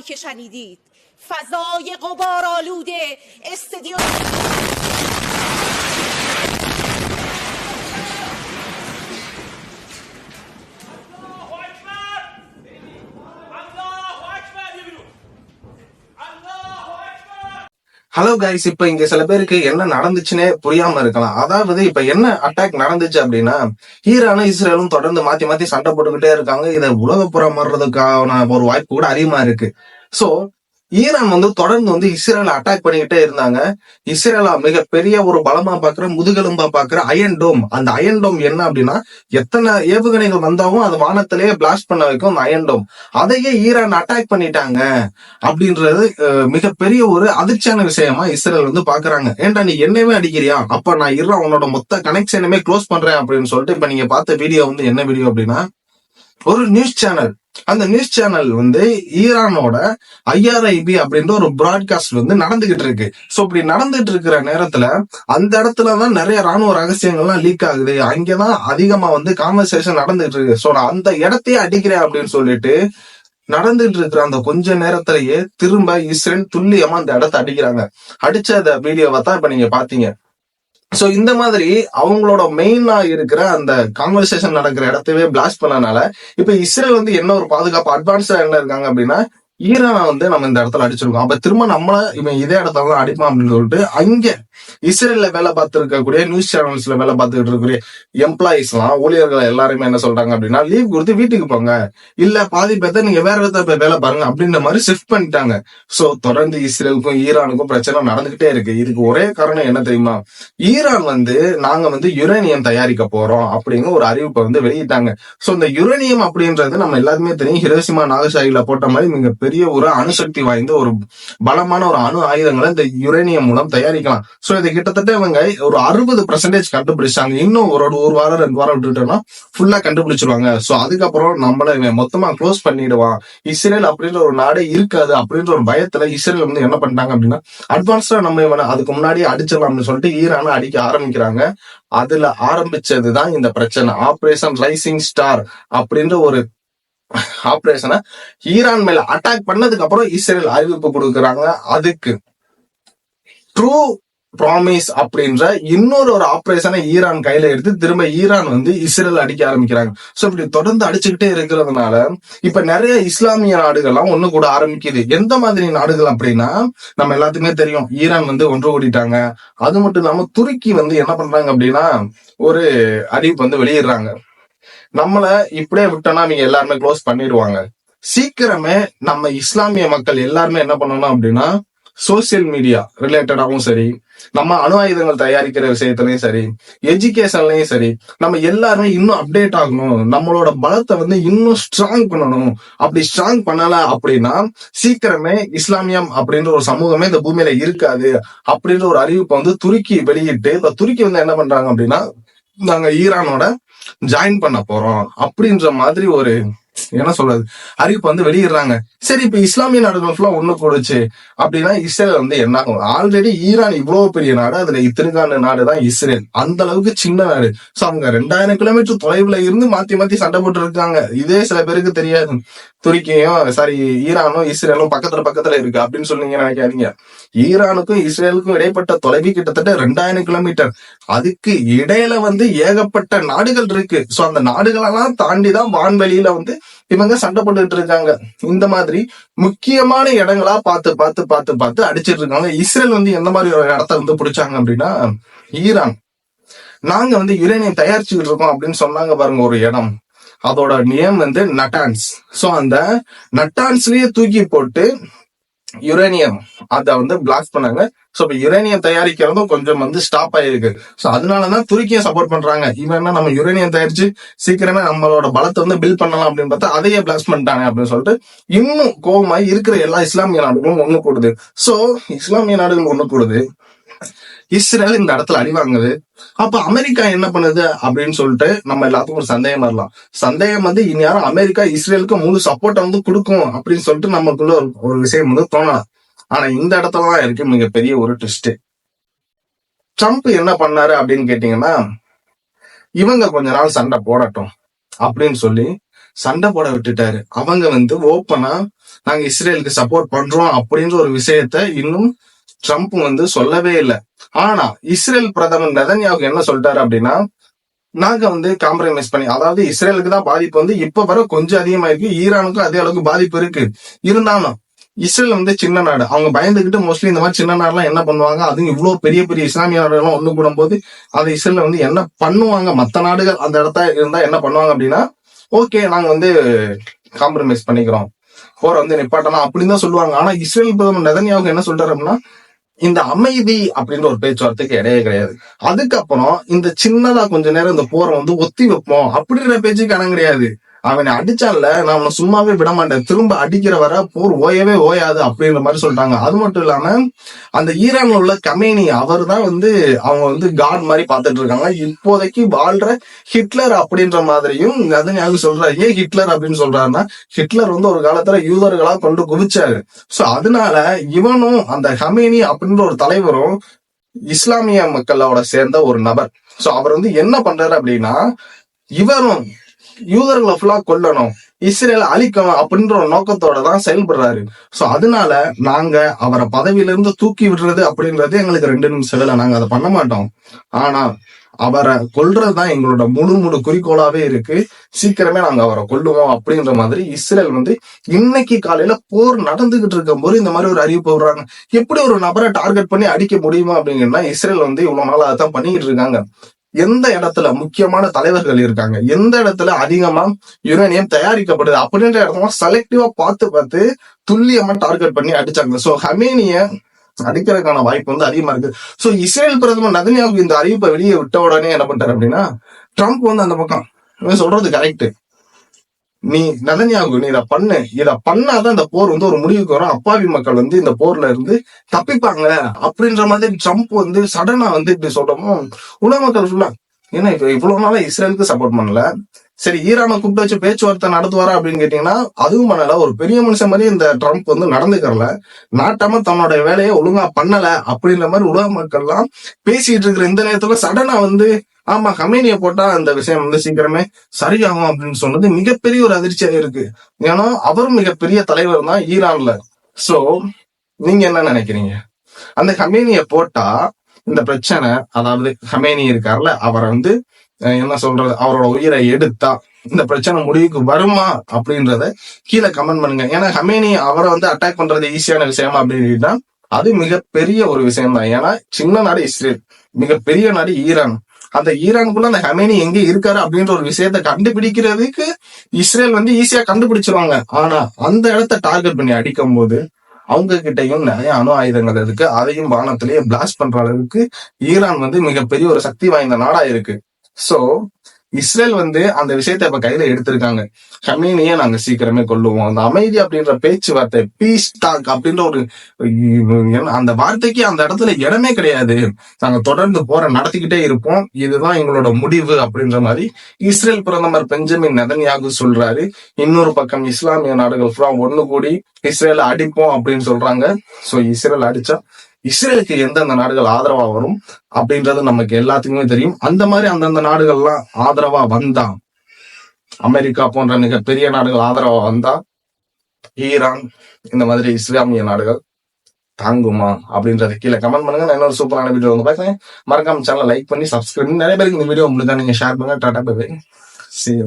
که شنیدید. فضای قبارآلوده استدیوم hello guys இப்ப இங்க சில பேருக்கு என்ன நடந்துச்சுன்னே புரியாம இருக்கலாம். அதாவது இப்ப என்ன அட்டாக் நடந்துச்சு அப்படின்னா ஈரானும் இஸ்ரேலும் தொடர்ந்து மாத்தி மாத்தி சண்டை போட்டுக்கிட்டே இருக்காங்க. இதை உலகப்புறம் வர்றதுக்கான ஒரு வாய்ப்பு கூட அதிகமா இருக்கு. சோ ஈரான் வந்து தொடர்ந்து வந்து இஸ்ரேலை அட்டாக் பண்ணிக்கிட்டே இருந்தாங்க. இஸ்ரேலா மிகப்பெரிய ஒரு பலமா பாக்குற முதுகெலும்பா பாக்குற அயன் டோம் அந்த அயன் டோம் என்ன அப்படின்னா எத்தனை ஏவுகணைகள் வந்தாலும் அது வானத்திலேயே பிளாஸ்ட் பண்ண வைக்கும் அந்த அயன் டோம் அதையே ஈரான் அட்டாக் பண்ணிட்டாங்க அப்படின்றது மிகப்பெரிய ஒரு அதிர்ச்சியான விஷயமா இஸ்ரேல் வந்து பாக்குறாங்க ஏன்டா நீ என்னவே அடிக்கிறியா? அப்ப நான் இருற உன்னோட மொத்த கனெக்ஷனுமே க்ளோஸ் பண்றேன் அப்படின்னு சொல்லிட்டு இப்ப நீங்க பார்த்த வீடியோ வந்து என்ன வீடியோ அப்படின்னா ஒரு நியூஸ் சேனல் அந்த நியூஸ் சேனல் வந்து ஈரானோட ஐஆர்ஐபி அப்படின்ற ஒரு பிராட்காஸ்ட் வந்து நடந்துகிட்டு இருக்கு. சோ இப்படி நடந்துட்டு இருக்கிற நேரத்துல அந்த இடத்துலதான் நிறைய ராணுவ ரகசியங்கள்லாம் லீக் ஆகுது. அங்கதான் அதிகமா வந்து கான்வர்சேஷன் நடந்துட்டு இருக்கு. சோ நான் அந்த இடத்தையே அடிக்கிறேன் அப்படின்னு சொல்லிட்டு நடந்துட்டு இருக்கிற அந்த கொஞ்ச நேரத்திலேயே திரும்ப இஸ்ரேல் துல்லியமா அந்த இடத்த அடிக்கிறாங்க. அடிச்ச அந்த வீடியோவை தான் இப்ப நீங்க பாத்தீங்க சோ இந்த மாதிரி அவங்களோட மெயினா இருக்கிற அந்த கான்வர்சேஷன் நடக்கிற இடத்தவே பிளாஸ்ட் பண்ணனால இப்ப இஸ்ரேல் வந்து என்ன ஒரு பாதுகாப்பு அட்வான்ஸா என்ன இருக்காங்க அப்படின்னா ஈரானை வந்து நம்ம இந்த இடத்துல அடிச்சிருக்கோம். அப்ப திரும்ப நம்மள இவன் இதே இடத்துல தான் அடிப்பான் அப்படின்னு சொல்லிட்டு அங்க இஸ்ரேல்ல வேலை பார்த்து இருக்கக்கூடிய நியூஸ் சேனல்ஸ்ல வேலை பார்த்துக்கிட்டு இருக்கக்கூடிய எம்ப்ளாயிஸ் எல்லாம் ஊழியர்கள் எல்லாருமே என்ன சொல்றாங்க அப்படின்னா லீவ் கொடுத்து வீட்டுக்கு போங்க. இல்ல பாதி பேர்த்த நீங்க வேற இடத்துல போய் வேலை பாருங்க. அப்படின்ற மாதிரி ஷிஃப்ட் பண்ணிட்டாங்க. சோ தொடர்ந்து இஸ்ரேலுக்கும் ஈரானுக்கும் பிரச்சனை நடந்துகிட்டே இருக்கு. இதுக்கு ஒரே காரணம் என்ன தெரியுமா? ஈரான் வந்து நாங்க வந்து யுரேனியம் தயாரிக்க போறோம் அப்படின்னு ஒரு அறிவிப்பை வந்து வெளியிட்டாங்க. சோ இந்த யுரேனியம் அப்படின்றது நம்ம எல்லாருமே தெரியும். ஹிரோசிமா நாகசாகில போட்ட மாதிரி மிக பெரிய ஒரு அணுசக்தி வாய்ந்த ஒரு பலமான ஒரு அணு ஆயுதங்களை இந்த யுரேனியம் மூலம் தயாரிக்கலாம். சோ இதை கிட்டத்தட்ட இவங்க ஒரு அறுபது பர்சன்டேஜ் கண்டுபிடிச்சாங்க. இன்னும் ஒரு ஒரு வாரம் ரெண்டு வாரம் விட்டுட்டோம்னா ஃபுல்லா கண்டுபிடிச்சிருவாங்க. சோ அதுக்கப்புறம் நம்மள இவன் மொத்தமா க்ளோஸ் பண்ணிடுவான். இஸ்ரேல் அப்படின்ற ஒரு நாடே இருக்காது அப்படின்ற ஒரு பயத்துல இஸ்ரேல் வந்து என்ன பண்ணிட்டாங்க அப்படின்னா அட்வான்ஸ்டா நம்ம இவனை அதுக்கு முன்னாடி அடிச்சிடலாம்னு சொல்லிட்டு ஈரானை அடிக்க ஆரம்பிக்கிறாங்க. அதுல ஆரம்பிச்சதுதான் இந்த பிரச்சனை. ஆபரேஷன் ரைசிங் ஸ்டார் அப்படின்ற ஒரு ஆபரேஷனை ஈரான் மேல அட்டாக் பண்ணதுக்கு அப்புறம் இஸ்ரேல் அறிவிப்பு கொடுக்குறாங்க. அதுக்கு ட்ரூ ப்ராமிஸ் அப்படின்ற இன்னொரு ஒரு ஆப்ரேஷனை ஈரான் கையில எடுத்து திரும்ப ஈரான் வந்து இஸ்ரேல் அடிக்க ஆரம்பிக்கிறாங்க. சோ இப்படி தொடர்ந்து அடிச்சுக்கிட்டே இருக்கிறதுனால இப்ப நிறைய இஸ்லாமிய நாடுகள்லாம் ஒண்ணு கூட ஆரம்பிக்குது. எந்த மாதிரி நாடுகள் அப்படின்னா நம்ம எல்லாத்துக்குமே தெரியும். ஈரான் வந்து ஒன்று கூடிட்டாங்க. அது மட்டும் இல்லாம துருக்கி வந்து என்ன பண்றாங்க அப்படின்னா ஒரு அறிவிப்பு வந்து வெளியிடுறாங்க. நம்மள இப்படியே விட்டோம்னா நீங்க எல்லாருமே க்ளோஸ் பண்ணிடுவாங்க. சீக்கிரமே நம்ம இஸ்லாமிய மக்கள் எல்லாருமே என்ன பண்ணணும் அப்படின்னா சோசியல் மீடியா ரிலேட்டடாவும் சரி நம்ம அணு ஆயுதங்கள் தயாரிக்கிற விஷயத்துலயும் சரி எஜுகேஷன்லயும் சரி நம்ம எல்லாருமே இன்னும் அப்டேட் ஆகணும் நம்மளோட பலத்தை வந்து இன்னும் ஸ்ட்ராங் பண்ணணும். அப்படி ஸ்ட்ராங் பண்ணல அப்படின்னா சீக்கிரமே இஸ்லாமியம் அப்படின்ற ஒரு சமூகமே இந்த பூமியில இருக்காது அப்படின்ற ஒரு அறிவிப்பை வந்து துருக்கி வெளியிட்டு இப்ப துருக்கி வந்து என்ன பண்றாங்க அப்படின்னா நாங்க ஈரானோட ஜாயின் பண்ண போறோம் அப்படின்ற மாதிரி ஒரு என்ன சொல்றது? அறிவிப்பு வந்து வெளியிடுறாங்க. சரி இப்ப இஸ்லாமிய நாடுகள் ஃபுல்லா ஒண்ணு கூடுச்சு. அப்படின்னா இஸ்ரேல் வந்து என்ன ஆகும்? ஆல்ரெடி ஈரான் இவ்வளவு பெரிய நாடு அதுல இத்தனைக்கான நாடு தான் இஸ்ரேல். அந்த அளவுக்கு சின்ன நாடு. சோ அவங்க ரெண்டாயிரம் கிலோமீட்டர் தொலைவுல இருந்து மாத்தி மாத்தி சண்டை போட்டு இருக்காங்க இதே சில பேருக்கு தெரியாது. துருக்கியும் சாரி ஈரானும் இஸ்ரேலும் பக்கத்துல பக்கத்துல இருக்கு. அப்படின்னு சொன்னீங்க நினைக்காதீங்க. ஈரானுக்கும் இஸ்ரேலுக்கும் இடைப்பட்ட தொலைவு கிட்டத்தட்ட ரெண்டாயிரம் கிலோமீட்டர் அதுக்கு இடையில வந்து ஏகப்பட்ட நாடுகள் இருக்கு. சோ அந்த நாடுகளெல்லாம் தாண்டி தான் வான்வெளியில வந்து இவங்க சண்டை போட்டுட்டு இருக்காங்க. இந்த மாதிரி முக்கியமான இடங்களா பார்த்து பார்த்து பார்த்து பார்த்து அடிச்சிட்டு இருக்காங்க. இஸ்ரேல் வந்து எந்த மாதிரி ஒரு இடத்த வந்து பிடிச்சாங்க அப்படின்னா ஈரான். நாங்க வந்து யுரேனியம் தயாரிச்சுக்கிட்டு இருக்கோம் அப்படின்னு சொன்னாங்க பாருங்க ஒரு இடம். அதோட நேம் வந்து நட்டான்ஸ். சோ அந்த நட்டான்ஸ்லயே தூக்கி போட்டு யுரேனியம் அதை வந்து பிளாக் பண்ணாங்க. சோ இப்போ யுரேனியம் தயாரிக்கிறதும் கொஞ்சம் வந்து ஸ்டாப் ஆயிருக்கு. சோ அதனாலதான் துருக்கியை சப்போர்ட் பண்றாங்க. இவன் என்ன நம்ம யுரேனியம் தயாரிச்சு சீக்கிரமே நம்மளோட பலத்தை வந்து பில்ட் பண்ணலாம் அப்படின்னு பார்த்தா அதையே பிளாஸ்ட் பண்ணிட்டாங்க அப்படின்னு சொல்லிட்டு இன்னும் கோபமாய் இருக்கிற எல்லா இஸ்லாமிய நாடுகளும் ஒண்ணு கூடுது. சோ இஸ்லாமிய நாடுகள் ஒண்ணு கூடுது. இஸ்ரேல் இந்த இடத்துல அடிவாங்குது. அப்ப அமெரிக்கா என்ன பண்ணுது அப்படின்னு சொல்லிட்டு நம்ம எல்லாத்துக்கும் ஒரு சந்தேகம் வரலாம் சந்தேகம் வந்து இனி யாரும் அமெரிக்கா இஸ்ரேலுக்கு முழு சப்போர்ட்டை வந்து கொடுக்கும் அப்படின்னு சொல்லிட்டு நமக்குள்ள ஒரு- ஒரு விஷயம் வந்து தோணலாம். ஆனா இந்த இடத்துல தான் இருக்கு மிகப்பெரிய ஒரு ட்விஸ்ட் ட்ரம்ப் என்ன பண்ணாரு அப்படின்னு கேட்டீங்கன்னா இவங்க கொஞ்ச நாள் சண்டை போடட்டும் அப்படின்னு சொல்லி சண்டை போட விட்டுட்டாரு. அவங்க வந்து ஓப்பனா நாங்க இஸ்ரேலுக்கு சப்போர்ட் பண்றோம் அப்படின்ற ஒரு விஷயத்த இன்னும் ட்ரம்ப் வந்து சொல்லவே இல்லை. ஆனா இஸ்ரேல் பிரதமர் நெதன்யாவுக்கு என்ன சொல்லிட்டாரு அப்படின்னா நாங்க வந்து காம்ப்ரமைஸ் பண்ணி அதாவது இஸ்ரேலுக்கு தான் பாதிப்பு வந்து இப்ப வர கொஞ்சம் அதிகமா இருக்கு ஈரானுக்கும் அதே அளவுக்கு பாதிப்பு இருக்கு. இருந்தாலும் இஸ்ரேல் வந்து சின்ன நாடு. அவங்க பயந்துகிட்டு மோஸ்ட்லி இந்த மாதிரி சின்ன நாடுலாம் என்ன பண்ணுவாங்க? அதுவும் இவ்வளவு பெரிய பெரிய இஸ்லாமிய நாடுகள்லாம் ஒண்ணு கூடும் போது அந்த இஸ்ரேல வந்து என்ன பண்ணுவாங்க? மத்த நாடுகள் அந்த இடத்த இருந்தா என்ன பண்ணுவாங்க அப்படின்னா ஓகே நாங்க வந்து காம்ப்ரமைஸ் பண்ணிக்கிறோம். போற வந்து நிப்பாட்டலாம் அப்படின்னு தான் சொல்லுவாங்க. ஆனா இஸ்ரேல் பிரதமர் நெதன்யாவுக்கு என்ன சொல்றாரு அப்படின்னா இந்த அமைதி அப்படின்ற ஒரு பேச்சுவார்த்தைக்கு இடையே கிடையாது. அதுக்கப்புறம் இந்த சின்னதா கொஞ்ச நேரம் இந்த போரை வந்து ஒத்தி வைப்போம் அப்படின்ற பேச்சுக்கு இடம் கிடையாது. அவனை அடிச்சான்ல நான் அவனை சும்மாவே விட மாட்டேன் திரும்ப அடிக்கிற வர போர் ஓயவே ஓயாது அப்படின்ற மாதிரி சொல்லிட்டாங்க. அது மட்டும் இல்லாம அந்த ஈரான்ல உள்ள கமேனி அவர் தான் வந்து அவங்க வந்து காட் மாதிரி பார்த்துட்டு இருக்காங்க. இப்போதைக்கு வாழ்ற ஹிட்லர் அப்படின்ற மாதிரியும் நெதன்யாகு சொல்றாரு ஏன் ஹிட்லர் அப்படின்னு சொல்றாருன்னா ஹிட்லர் வந்து ஒரு காலத்துல யூதர்களா கொண்டு குவிச்சாரு. சோ அதனால இவனும் அந்த ஹமேனி அப்படின்ற ஒரு தலைவரும் இஸ்லாமிய மக்களோட சேர்ந்த ஒரு நபர். சோ அவர் வந்து என்ன பண்றாரு அப்படின்னா இவரும் யூதர்களை ஃபுல்லா கொல்லணும் இஸ்ரேல அழிக்கணும் அப்படின்ற ஒரு நோக்கத்தோட தான் செயல்படுறாரு. சோ அதனால நாங்க அவரை பதவியில இருந்து தூக்கி விடுறது அப்படின்றது எங்களுக்கு ரெண்டு நிமிஷம் வேலை. நாங்க அதை பண்ண மாட்டோம். ஆனா அவரை கொல்றதுதான் எங்களோட முழு முழு குறிக்கோளாவே இருக்கு. சீக்கிரமே நாங்க அவரை கொல்லுவோம் அப்படின்ற மாதிரி இஸ்ரேல் வந்து இன்னைக்கு காலையில போர் நடந்துகிட்டு இருக்கும் போது இந்த மாதிரி ஒரு அறிவிப்பு விடுறாங்க. எப்படி ஒரு நபரை டார்கெட் பண்ணி அடிக்க முடியுமா அப்படிங்கன்னா இஸ்ரேல் வந்து இவ்வளவு நாள் அதான் பண்ணிக்கிட்டு இருக்காங்க. எந்த இடத்துல முக்கியமான தலைவர்கள் இருக்காங்க? எந்த இடத்துல அதிகமா யுரேனியம் தயாரிக்கப்படுது? அப்படின்ற இடத்துல செலக்டிவா பார்த்து பார்த்து துல்லியமா டார்கெட் பண்ணி அடிச்சாங்க. சோ ஹமேனிய அடிக்கிறதுக்கான வாய்ப்பு வந்து அதிகமா இருக்கு. சோ இஸ்ரேல் பிரதமர் நதன்யாவுக்கு இந்த அறிவிப்பை வெளியே விட்ட உடனே என்ன பண்றாரு அப்படின்னா ட்ரம்ப் வந்து அந்த பக்கம் சொல்றது கரெக்ட் நீ நதன்யாகு நீ இதை பண்ணு. இதை பண்ணாதான் இந்த போர் வந்து ஒரு முடிவுக்கு வரும். அப்பாவி மக்கள் வந்து இந்த போர்ல இருந்து தப்பிப்பாங்க. அப்படின்ற மாதிரி ட்ரம்ப் வந்து சடனா வந்து இப்படி சொல்றோமோ உலக மக்கள் ஃபுல்லா ஏன்னா இப்ப இவ்வளவு நாளா இஸ்ரேலுக்கு சப்போர்ட் பண்ணல. சரி ஈரானை கூப்பிட்டு வச்சு பேச்சுவார்த்தை நடத்துவாரா அப்படின்னு கேட்டீங்கன்னா அதுவும் பண்ணல. ஒரு பெரிய மனுஷன் மாதிரி இந்த ட்ரம்ப் வந்து நடந்துக்கிறல. நாட்டாம தன்னோட வேலையை ஒழுங்கா பண்ணல அப்படின்ற மாதிரி உலக மக்கள்லாம் பேசிட்டு இருக்கிற இந்த நேரத்துல சடனா வந்து ஆமா கம்பெனியை போட்டா அந்த விஷயம் வந்து சீக்கிரமே சரியாகும் அப்படின்னு சொன்னது மிகப்பெரிய ஒரு அதிர்ச்சியா இருக்கு. ஏன்னா அவரும் மிகப்பெரிய தலைவர் தான் ஈரான்ல. சோ நீங்க என்ன நினைக்கிறீங்க? அந்த கமேனிய போட்டா இந்த பிரச்சனை அதாவது ஹமேனி இருக்கார்ல அவரை வந்து என்ன சொல்றது? அவரோட உயிரை எடுத்தா இந்த பிரச்சனை முடிவுக்கு வருமா? அப்படின்றத கீழே கமெண்ட் பண்ணுங்க. ஏன்னா ஹமேனி அவரை வந்து அட்டாக் பண்றது ஈஸியான விஷயமா அப்படின்னா அது மிகப்பெரிய ஒரு விஷயம் தான். ஏன்னா சின்ன நாடு இஸ்ரேல் மிகப்பெரிய நாடு ஈரான். அந்த ஈரானுக்குள்ள அந்த ஹமேனி எங்க இருக்காரு அப்படின்ற ஒரு விஷயத்த கண்டுபிடிக்கிறதுக்கு இஸ்ரேல் வந்து ஈஸியா கண்டுபிடிச்சிருவாங்க. ஆனா அந்த இடத்த டார்கெட் பண்ணி அடிக்கும் போது அவங்க கிட்டயும் நிறைய அணு ஆயுதங்கள் இருக்கு. அதையும் வானத்திலேயே பிளாஸ்ட் பண்ற அளவுக்கு ஈரான் வந்து மிகப்பெரிய ஒரு சக்தி வாய்ந்த நாடா இருக்கு. சோ இஸ்ரேல் வந்து அந்த விஷயத்தை இப்ப கையில எடுத்திருக்காங்க. ஹமீனிய நாங்க சீக்கிரமே கொள்ளுவோம் அந்த அமைதி அப்படின்ற பேச்சுவார்த்தை பீஸ் டாக் அப்படின்ற ஒரு அந்த வார்த்தைக்கு அந்த இடத்துல இடமே கிடையாது. நாங்க தொடர்ந்து போற நடத்திக்கிட்டே இருப்போம். இதுதான் எங்களோட முடிவு அப்படின்ற மாதிரி இஸ்ரேல் பிரதமர் பெஞ்சமின் நெதன்யாகு சொல்றாரு. இன்னொரு பக்கம் இஸ்லாமிய நாடுகள் ஃபுல்லா ஒண்ணு கூடி இஸ்ரேல அடிப்போம் அப்படின்னு சொல்றாங்க. சோ இஸ்ரேல் அடிச்சா இஸ்ரேலுக்கு எந்தெந்த நாடுகள் ஆதரவா வரும் அப்படின்றது நமக்கு எல்லாத்துக்குமே தெரியும். அந்த மாதிரி அந்தந்த நாடுகள்லாம் ஆதரவா வந்தா அமெரிக்கா போன்ற மிகப்பெரிய நாடுகள் ஆதரவா வந்தா ஈரான் இந்த மாதிரி இஸ்லாமிய நாடுகள் தாங்குமா அப்படின்றத கீழே கமெண்ட் பண்ணுங்க. நான் இன்னொரு சூப்பரான வீடியோ வந்து பார்க்குறேன். மறக்காம சேனல் லைக் பண்ணி சப்ஸ்கிரைப் பண்ணி நிறைய பேருக்கு இந்த வீடியோ முடிஞ்சா நீங்க ஷேர் பண்ணுங்க. Tata bye See.